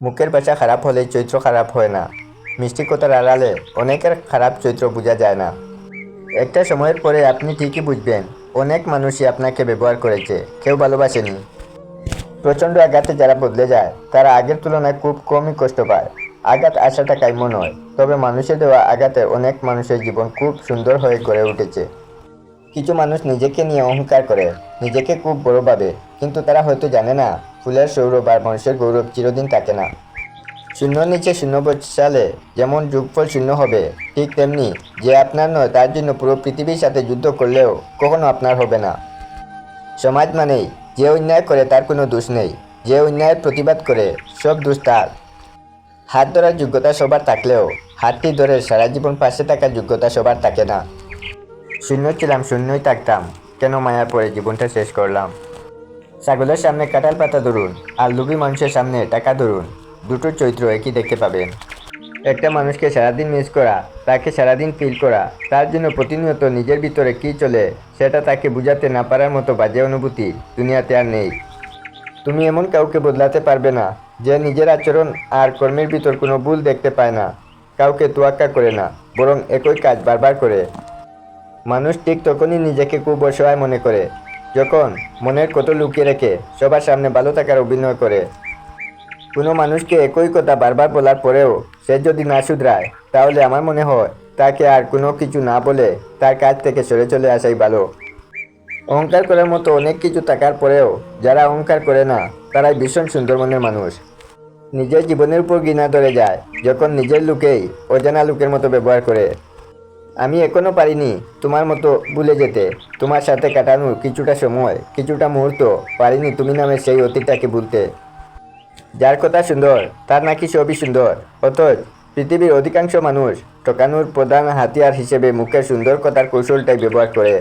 মুখের ভাষা খারাপ হলে চরিত্র খারাপ হয় না। মিষ্টি কথার আড়ালে অনেকের খারাপ চরিত্র বোঝা যায় না। একটা সময়ের পরে আপনি ঠিকই বুঝবেন, অনেক মানুষই আপনাকে ব্যবহার করেছে, কেউ ভালোবাসেনি। প্রচণ্ড আঘাতে যারা বদলে যায়, তারা আগের তুলনায় খুব কমই কষ্ট পায়। আঘাত আসাটা কাম্য নয়, তবে মানুষের দেওয়া আঘাতে অনেক মানুষের জীবন খুব সুন্দর হয়ে গড়ে উঠেছে। কিছু মানুষ নিজেকে নিয়ে অহংকার করে, নিজেকে খুব বড় ভাবে। কিন্তু তারা হয়তো জানে না, ফুলের সৌরভ আর মানুষের গৌরব চিরদিন থাকে না। শূন্য নিচে শূন্য বসালে যেমন যুগফল শূন্য হবে, ঠিক তেমনি যে আপনার নয়, তার জন্য পুরো পৃথিবীর সাথে যুদ্ধ করলেও কখনো আপনার হবে না। সমাজ মানেই যে অন্যায় করে তার কোনো দোষ নেই, যে অন্যায়ের প্রতিবাদ করে সব দোষ তার। হাত ধরার যোগ্যতা সবার থাকলেও, হাতটি ধরে সারা জীবন পাশে থাকার যোগ্যতা সবার থাকে না। শূন্য ছিলাম শূন্যই থাকতাম। কেন মায়ার পরে জীবনটা শেষ করলাম? ছাগলের সামনে কাঁঠাল পাতা ধরুন, আর লুবি মানুষের সামনে টাকা ধরুন, দুটোর চরিত্র একই দেখতে পাবেন। একটা মানুষকে সারাদিন মিস করা, তাকে সারাদিন ফিল করা, তার জন্য প্রতিনিয়ত নিজের ভিতরে কী চলে, সেটা তাকে বুঝাতে না পারার মতো বাজে অনুভূতি দুনিয়াতে আর নেই। তুমি এমন কাউকে বদলাতে পারবে না, যে নিজের আচরণ আর কর্মের ভিতর কোনো ভুল দেখতে পায় না। কাউকে তোয়াক্কা করে না, বরং একই কাজ বারবার করে। মানুষ ঠিক তখনই নিজেকে খুব অসহায় মনে করে, যখন মনের কত লুকিয়ে রেখে সবার সামনে ভালো থাকার অভিনয় করে। কোনো মানুষকে একই কথা বারবার বলার পরেও সে যদি না শুধরায়, তাহলে আমার মনে হয় তাকে আর কোনো কিছু না বলে তার কাছ থেকে সরে চলে আসাই ভালো। অহংকার করার মতো অনেক কিছু থাকার পরেও যারা অহংকার করে না, তারাই ভীষণ সুন্দর মনের মানুষ। নিজের জীবনের উপর ঘৃণা ধরে যায়, যখন নিজের লোকেই অজানা লোকের মতো ব্যবহার করে। আমি এখনও পারিনি তোমার মতো ভুলে যেতে। তোমার সাথে কাটানোর কিছুটা সময়, কিছুটা মুহূর্ত পারিনি তুমি নামে সেই অতীতটাকে ভুলতে। যার কথা সুন্দর, তার নাকি সবই সুন্দর। অথচ পৃথিবীর অধিকাংশ মানুষ ঠকানোর প্রধান হাতিয়ার হিসেবে মুখের সুন্দর কথার কৌশলটাই ব্যবহার করে।